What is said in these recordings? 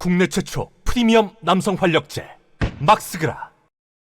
국내 최초 프리미엄 남성 활력제 막스그라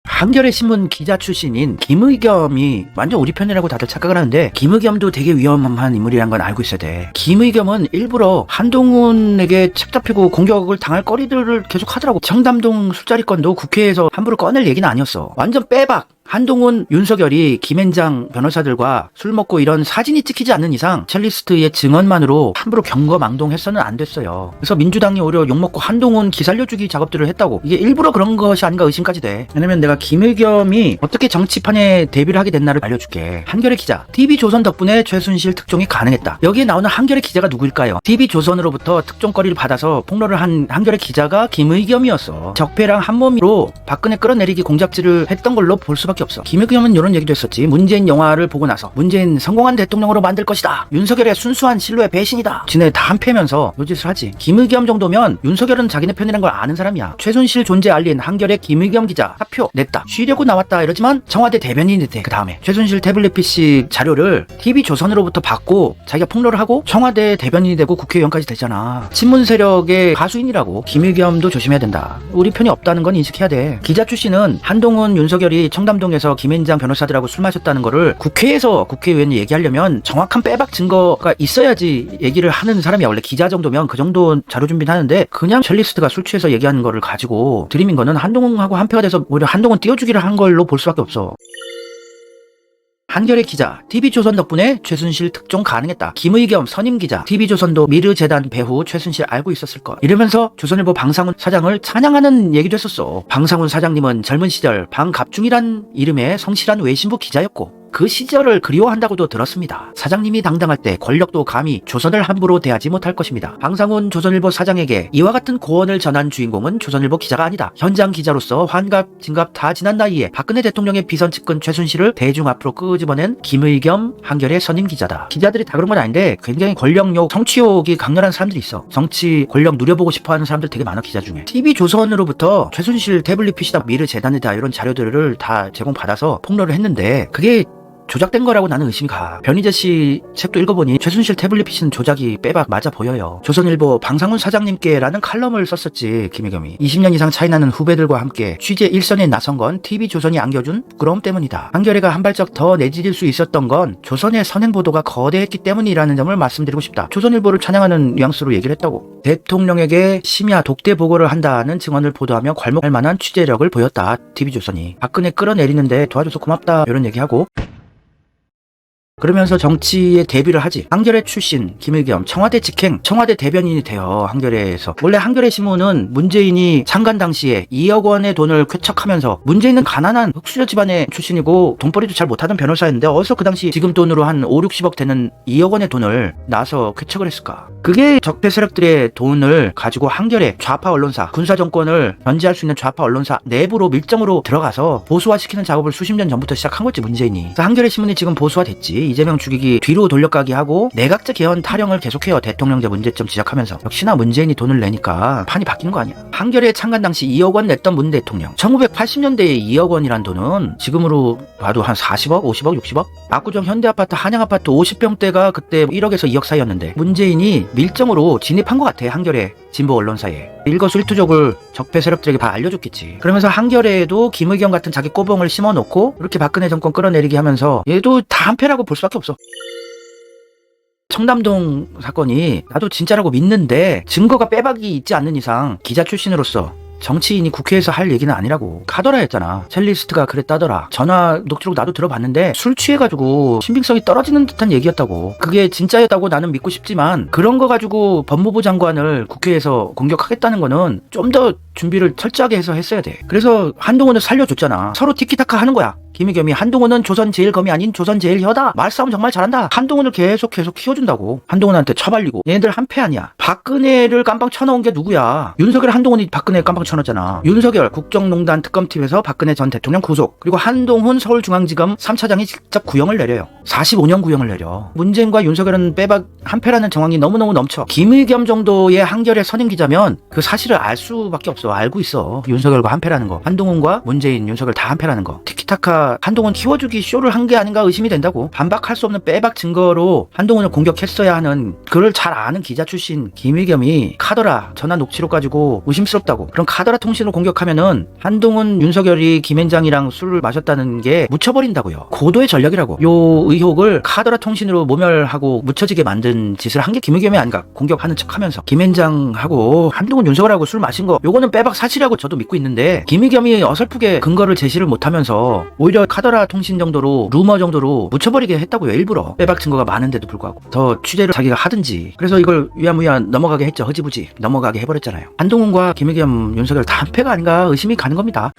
한겨레 신문 기자 출신인 김의겸이 완전 우리 편이라고 다들 착각을 하는데 김의겸도 되게 위험한 인물이란 건 알고 있어야 돼. 김의겸은 일부러 한동훈에게 책 잡히고 공격을 당할 거리들을 계속 하더라고. 청담동 술자리 건도 국회에서 함부로 꺼낼 얘기는 아니었어. 완전 빼박. 한동훈, 윤석열이 김앤장 변호사들과 술 먹고 이런 사진이 찍히지 않는 이상 첼리스트의 증언만으로 함부로 경거망동해서는 안 됐어요. 그래서 민주당이 오히려 욕먹고 한동훈 기살려주기 작업들을 했다고. 이게 일부러 그런 것이 아닌가 의심까지 돼. 왜냐면 내가 김의겸이 어떻게 정치판에 데뷔를 하게 됐나를 알려줄게. 한겨레 기자. TV조선 덕분에 최순실 특종이 가능했다. 여기에 나오는 한겨레 기자가 누구일까요? TV조선으로부터 특종거리를 받아서 폭로를 한 한겨레 기자가 김의겸이었어. 적폐랑 한몸으로 박근혜 끌어내리기 공작질을 했던 걸로 볼 수밖에 없어. 김의겸은 이런 얘기도 했었지. 문재인 영화를 보고 나서 문재인 성공한 대통령으로 만들 것이다. 윤석열의 순수한 신뢰 배신이다. 지네 다 한패면서 요짓을 하지. 김의겸 정도면 윤석열은 자기네 편이란 걸 아는 사람이야. 최순실 존재 알린 한겨레 김의겸 기자 사표 냈다. 쉬려고 나왔다 이러지만 청와대 대변인이 돼. 그 다음에 최순실 태블릿 PC 자료를 TV 조선으로부터 받고 자기가 폭로를 하고 청와대 대변인이 되고 국회의원까지 되잖아. 친문 세력의 가수인이라고 김의겸도 조심해야 된다. 우리 편이 없다는 건 인식해야 돼. 기자 출신은 한동훈 윤석열이 청담동 에서 김앤장 변호사들하고 술 마셨다는 거를 국회에서 국회의원이 얘기하려면 정확한 빼박 증거가 있어야지 얘기를 하는 사람이야. 원래 기자 정도면 그 정도 자료 준비는 하는데 그냥 첼리스트가 술 취해서 얘기하는 거를 가지고 드림인 거는 한동훈하고 한패가 돼서 오히려 한동훈 띄워주기를 한 걸로 볼 수밖에 없어. 한겨레 기자, TV조선 덕분에 최순실 특종 가능했다. 김의겸 선임 기자, TV조선도 미르재단 배후 최순실 알고 있었을 것. 이러면서 조선일보 방상훈 사장을 찬양하는 얘기도 했었어. 방상훈 사장님은 젊은 시절 방갑중이란 이름의 성실한 외신부 기자였고 그 시절을 그리워한다고도 들었습니다. 사장님이 당당할 때 권력도 감히 조선을 함부로 대하지 못할 것입니다. 방상훈 조선일보 사장에게 이와 같은 고언을 전한 주인공은 조선일보 기자가 아니다. 현장 기자로서 환갑, 진갑 다 지난 나이에 박근혜 대통령의 비선 측근 최순실을 대중 앞으로 끄집어낸 김의겸 한결의 선임 기자다. 기자들이 다 그런 건 아닌데 굉장히 권력욕, 성취욕이 강렬한 사람들이 있어. 정치, 권력 누려보고 싶어하는 사람들 되게 많아 기자 중에. TV 조선으로부터 최순실 태블릿 PC다 미르 재단이다 이런 자료들을 다 제공받아서 폭로를 했는데 그게 조작된 거라고 나는 의심이 가. 변희재 씨 책도 읽어보니 최순실 태블릿 PC는 조작이 빼박 맞아 보여요. 조선일보 방상훈 사장님께라는 칼럼을 썼었지 김혜겸이. 20년 이상 차이 나는 후배들과 함께 취재 일선에 나선 건 TV조선이 안겨준 부러움 때문이다. 한겨레가 한 발짝 더 내디딜 수 있었던 건 조선의 선행 보도가 거대했기 때문이라는 점을 말씀드리고 싶다. 조선일보를 찬양하는 뉘앙스로 얘기를 했다고. 대통령에게 심야 독대 보고를 한다는 증언을 보도하며 괄목할 만한 취재력을 보였다. TV조선이. 박근혜 끌어내리는데 도와줘서 고맙다. 이런 얘기하고 그러면서 정치에 데뷔를 하지. 한겨레 출신 김의겸 청와대 직행 청와대 대변인이 돼요. 한겨레에서. 원래 한겨레 신문은 문재인이 창간 당시에 2억 원의 돈을 쾌척하면서 문재인은 가난한 흑수저 집안의 출신이고 돈벌이도 잘 못하던 변호사였는데 어디서 그 당시 지금 돈으로 한 5, 60억 되는 2억 원의 돈을 나서 쾌척을 했을까? 그게 적폐 세력들의 돈을 가지고 한겨레 좌파 언론사 군사 정권을 견제할 수 있는 좌파 언론사 내부로 밀정으로 들어가서 보수화시키는 작업을 수십 년 전부터 시작한 거지 문재인이. 한겨레 신문이 지금 보수화됐지. 이재명 죽이기 뒤로 돌려가기 하고 내각제 개헌 타령을 계속해요. 대통령제 문제점 지적하면서. 역시나 문재인이 돈을 내니까 판이 바뀐 거 아니야. 한겨레 창간 당시 2억 원 냈던 문 대통령. 1980년대에 2억 원이란 돈은 지금으로 봐도 한 40억, 50억, 60억? 압구정 현대아파트, 한양아파트 50평대가 그때 1억에서 2억 사이였는데 문재인이 밀정으로 진입한 것 같아. 한겨레 진보 언론사에. 일거수일투족을 적폐 세력들에게 다 알려줬겠지. 그러면서 한겨레에도 김의겸 같은 자기 꼬봉을 심어놓고 이렇게 박근혜 정권 끌어내리게 하면서 얘도 다 한패라고 볼 수밖에 없어. 청담동 사건이 나도 진짜라고 믿는데 증거가 빼박이 있지 않는 이상 기자 출신으로서 정치인이 국회에서 할 얘기는 아니라고. 카더라 했잖아. 첼리스트가 그랬다더라. 전화 녹취록 나도 들어봤는데 술 취해가지고 신빙성이 떨어지는 듯한 얘기였다고. 그게 진짜였다고 나는 믿고 싶지만 그런 거 가지고 법무부 장관을 국회에서 공격하겠다는 거는 좀 더 준비를 철저하게 해서 했어야 돼. 그래서 한동훈을 살려줬잖아. 서로 티키타카 하는 거야 김의겸이 한동훈은 조선 제일검이 아닌 조선 제일혀다. 말싸움 정말 잘한다. 한동훈을 계속 계속 키워준다고. 한동훈한테 처발리고. 얘네들 한패 아니야. 박근혜를 깜빵 쳐넣은 게 누구야? 윤석열 한동훈이 박근혜 깜빵 쳐넣었잖아. 윤석열 국정농단 특검팀에서 박근혜 전 대통령 구속. 그리고 한동훈 서울중앙지검 3차장이 직접 구형을 내려요. 45년 구형을 내려. 문재인과 윤석열은 빼박 한패라는 정황이 너무너무 넘쳐. 김의겸 정도의 한결의 선임 기자면 그 사실을 알 수밖에 없어. 알고 있어. 윤석열과 한패라는 거. 한동훈과 문재인 윤석열 다 한패라는 거. 티키타카 한동훈 키워주기 쇼를 한 게 아닌가 의심이 된다고. 반박할 수 없는 빼박 증거로 한동훈을 공격했어야 하는 그를 잘 아는 기자 출신 김의겸이 카더라 전화 녹취록 가지고 의심스럽다고. 그럼 카더라 통신을 공격하면은 한동훈, 윤석열이 김앤장이랑 술을 마셨다는 게 묻혀버린다고요. 고도의 전략이라고. 요 의혹을 카더라 통신으로 모멸하고 묻혀지게 만든 짓을 한 게 김의겸이 아닌가 공격하는 척하면서 김앤장하고 한동훈, 윤석열하고 술 마신 거 요거는 빼박 사실이라고 저도 믿고 있는데 김의겸이 어설프게 근거를 제시를 못하면서 오히려 카더라 통신 정도로 루머 정도로 묻혀버리게 했다고요 일부러. 빼박 증거가 많은데도 불구하고. 더 취재를 자기가 하든지. 그래서 이걸 위야무야 넘어가게 했죠 허지부지. 넘어가게 해버렸잖아요. 한동훈과 김의겸 윤석열 다 한패가 아닌가 의심이 가는 겁니다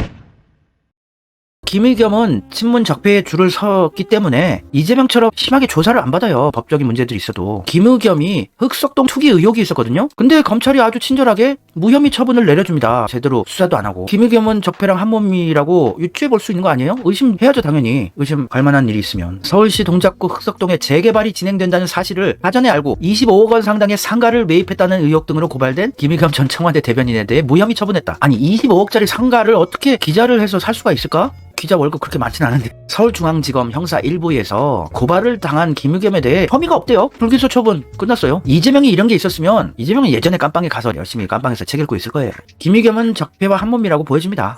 김의겸은 친문 적폐에 줄을 섰기 때문에 이재명처럼 심하게 조사를 안 받아요. 법적인 문제들이 있어도. 김의겸이 흑석동 투기 의혹이 있었거든요. 근데 검찰이 아주 친절하게 무혐의 처분을 내려줍니다. 제대로 수사도 안 하고. 김의겸은 적폐랑 한몸이라고 유추해 볼 수 있는 거 아니에요? 의심해야죠, 당연히. 의심 갈 만한 일이 있으면. 서울시 동작구 흑석동에 재개발이 진행된다는 사실을 사전에 알고 25억 원 상당의 상가를 매입했다는 의혹 등으로 고발된 김의겸 전 청와대 대변인에 대해 무혐의 처분했다. 아니 25억짜리 상가를 어떻게 기자를 해서 살 수가 있을까? 기자 월급 그렇게 많진 않은데. 서울중앙지검 형사 1부에서 고발을 당한 김유겸에 대해 혐의가 없대요. 불기소 처분 끝났어요. 이재명이 이런 게 있었으면 이재명은 예전에 깜빵에 가서 열심히 깜빵에서 책 읽고 있을 거예요. 김유겸은 적폐와 한몸이라고 보여집니다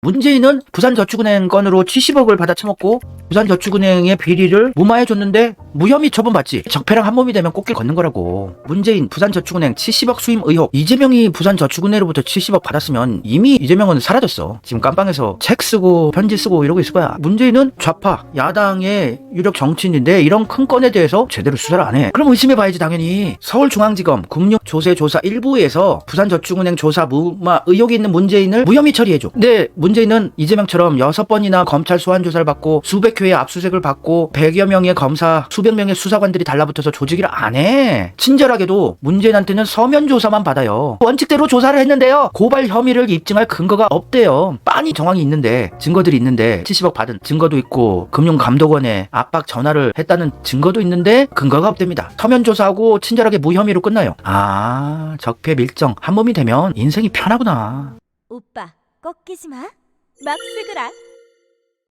문재인은 부산저축은행 건으로 70억을 받아 처먹고 부산저축은행의 비리를 무마해줬는데 무혐의 처분받지. 적폐랑 한몸이 되면 꽃길 걷는 거라고. 문재인 부산저축은행 70억 수임 의혹. 이재명이 부산저축은행으로부터 70억 받았으면 이미 이재명은 사라졌어. 지금 깜빵에서 책 쓰고 편지 쓰고 이러고 있을 거야. 문재인은 좌파 야당의 유력 정치인인데 이런 큰 건에 대해서 제대로 수사를 안 해. 그럼 의심해봐야지 당연히. 서울중앙지검 금융조세조사 1부에서 부산저축은행 조사 무마 의혹이 있는 문재인을 무혐의 처리해줘. 근데 문 재인은 이재명처럼 여섯 번이나 검찰 소환 조사를 받고 수백 회의 압수수색을 받고 100여 명의 검사 수백 명의 수사관들이 달라붙어서 조직을 안 해. 친절하게도 문재인한테는 서면 조사만 받아요. 원칙대로 조사를 했는데요. 고발 혐의를 입증할 근거가 없대요. 빤히 정황이 있는데 증거들이 있는데 70억 받은 증거도 있고 금융감독원에 압박 전화를 했다는 증거도 있는데 근거가 없답니다. 서면 조사하고 친절하게 무혐의로 끝나요. 아 적폐 밀정 한 몸이 되면 인생이 편하구나. 오빠 꺾이지 마. 막 쓰거라.